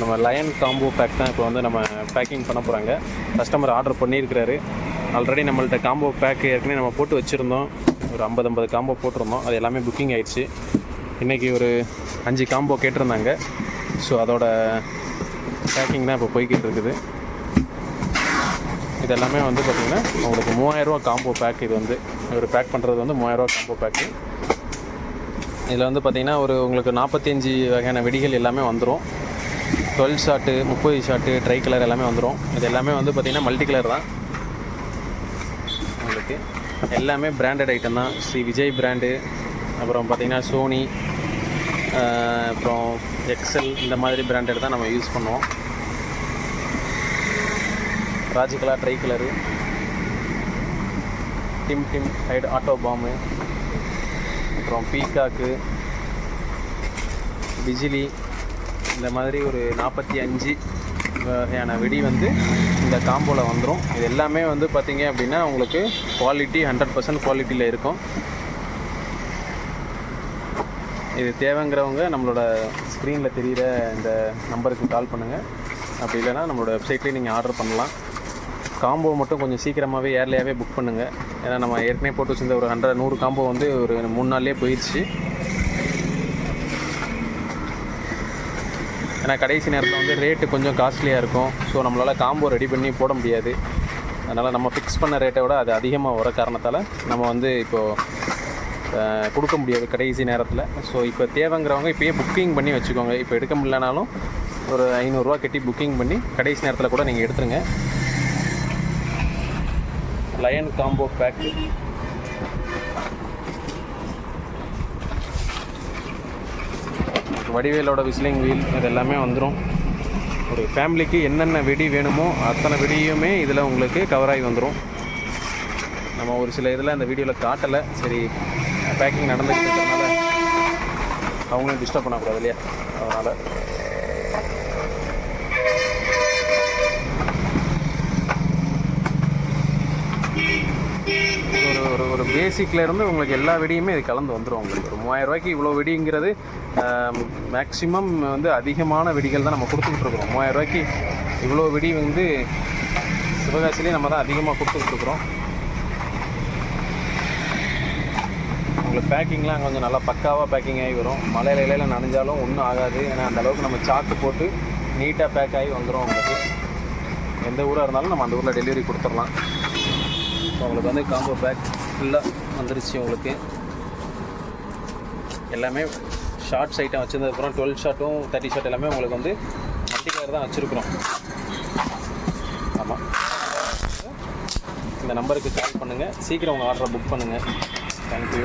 நம்ம line combo back தான் இப்போ வந்து நம்ம பேக்கிங் பண்ண போகிறாங்க கஸ்டமர் ஆர்டர் பண்ணியிருக்கிறாரு. ஆல்ரெடி நம்மள்ட்ட காம்போ பேக் ஏற்கனவே நம்ம போட்டு வச்சுருந்தோம். ஒரு ஐம்பது ஐம்பது காம்போ போட்டிருந்தோம். அது எல்லாமே புக்கிங் ஆயிடுச்சு. இன்றைக்கி ஒரு அஞ்சு காம்போ கேட்டிருந்தாங்க. ஸோ அதோட பேக்கிங் தான் இப்போ போய்கிட்டு இருக்குது. இதெல்லாமே வந்து பார்த்திங்கன்னா உங்களுக்கு மூவாயிரரூவா காம்போ பேக் இது வந்து ஒரு பேக் பண்ணுறது வந்து மூவாயிரரூவா காம்போ பேக்கு இதில் வந்து பார்த்திங்கன்னா ஒரு உங்களுக்கு நாற்பத்தஞ்சு வகையான வெடிகள் எல்லாமே வந்துடும் டுவெல் ஷாட்டு முப்பது ஷாட்டு ட்ரை கலர் எல்லாமே வந்துடும் இது எல்லாமே வந்து பார்த்திங்கன்னா மல்டி கலர் தான். உங்களுக்கு எல்லாமே பிராண்டட் ஐட்டம் தான். ஸ்ரீ விஜய் பிராண்டு அப்புறம் பார்த்திங்கன்னா சோனி அப்புறம் எக்ஸல் இந்த மாதிரி பிராண்டட் தான் நம்ம யூஸ் பண்ணுவோம். ராஜிகலா ட்ரை கலரு. டிம் டிம் ஹைட் ஆட்டோ பாம்பு. அப்புறம் பீகாக்கு. பிஜிலி இந்த மாதிரி ஒரு நாற்பத்தி அஞ்சு வகையான வெடி வந்து இந்த காம்போவில் வந்துடும் இது எல்லாமே வந்து பார்த்தீங்க அப்படின்னா உங்களுக்கு குவாலிட்டி ஹண்ட்ரட் பர்சன்ட் குவாலிட்டியில் இருக்கும். இது தேவைங்கிறவங்க நம்மளோட ஸ்க்ரீனில் தெரிகிற இந்த நம்பருக்கு கால் பண்ணுங்கள் அப்படி இல்லைன்னா நம்மளோட வெப்சைட்லேயே நீங்கள் ஆர்டர் பண்ணலாம். காம்போ மட்டும் கொஞ்சம் சீக்கிரமாகவே ஏர்லியாகவே புக் பண்ணுங்கள் ஏன்னா நம்ம ஏற்கனவே போட்டு வச்சிருந்த ஒரு ஹண்ட்ரட் நூறு காம்போ வந்து ஒரு மூணு நாள்லேயே போயிடுச்சு ஏன்னா கடைசி நேரத்தில் வந்து ரேட்டு கொஞ்சம் காஸ்ட்லியாக இருக்கும். ஸோ நம்மளால் காம்போ ரெடி பண்ணி போட முடியாது. அதனால் நம்ம ஃபிக்ஸ் பண்ண ரேட்டை விட அது அதிகமாக வர காரணத்தால் நம்ம வந்து இப்போது கொடுக்க முடியாது கடைசி நேரத்தில். ஸோ இப்போ தேவைங்கிறவங்க இப்போயே புக்கிங் பண்ணி வச்சுக்கோங்க. இப்போ எடுக்க முடியலனாலும் ஒரு ஐநூறுரூவா கட்டி புக்கிங் பண்ணி கடைசி நேரத்தில் கூட நீங்கள் எடுத்துருங்க. லயன் காம்போ பேக்கு வடிவேலோட விஸ்லிங் வீல் இது எல்லாமே வந்துடும் ஒரு ஃபேமிலிக்கு என்னென்ன வெடி வேணுமோ அத்தனை வெடியுமே இதில் உங்களுக்கு கவர் ஆகி வந்துடும் நம்ம ஒரு சில இதில் அந்த வீடியோவில் காட்டலை. சரி பேக்கிங் நடந்துக்கிட்டு இருக்கிறதுனால அவங்களும் டிஸ்டர்ப் பண்ணக்கூடாது இல்லையா? அதனால் ஒரு பேசிக்கில் இருந்து உங்களுக்கு எல்லா வெடியுமே இது கலந்து வந்துடும் உங்களுக்கு. ஒரு மூவாயிரம் ரூபாய்க்கு இவ்வளோ வெடிங்கிறது மேக்ஸிமம் வந்து அதிகமான வெடிகள் தான் நம்ம கொடுத்துக்கிட்டு இருக்கிறோம். மூவாயிரம் ரூபாய்க்கு இவ்வளோ வெடி வந்து சிவகாசிலேயே நம்ம தான் அதிகமாக கொடுத்துக்கிட்டு இருக்கிறோம். உங்களுக்கு பேக்கிங்லாம் கொஞ்சம் நல்லா பக்காவாக பேக்கிங் ஆகி வரும். மலையில இலையில நனைஞ்சாலும் ஒன்றும் ஆகாது. ஏன்னா அந்த அளவுக்கு நம்ம சாக்கு போட்டு நீட்டாக பேக் ஆகி வந்துடும் உங்களுக்கு. எந்த ஊராக இருந்தாலும் நம்ம அந்த ஊரில் டெலிவரி கொடுத்துடலாம். ஸோ உங்களுக்கு வந்து காம்போ பேக் ஃபுல்லாக வந்துருச்சு உங்களுக்கு. எல்லாமே ஷார்ட்ஸ் ஐட்டம் வச்சுருந்ததுக்கப்புறம் டுவெல் ஷார்ட்டும் தேர்ட்டி ஷார்ட் எல்லாமே உங்களுக்கு வந்து மல்டி கலர் தான் வச்சுருக்குறோம். ஆமாம் இந்த நம்பருக்கு கால் பண்ணுங்கள் சீக்கிரம் உங்கள் ஆர்டரை புக் பண்ணுங்கள் தேங்க்யூ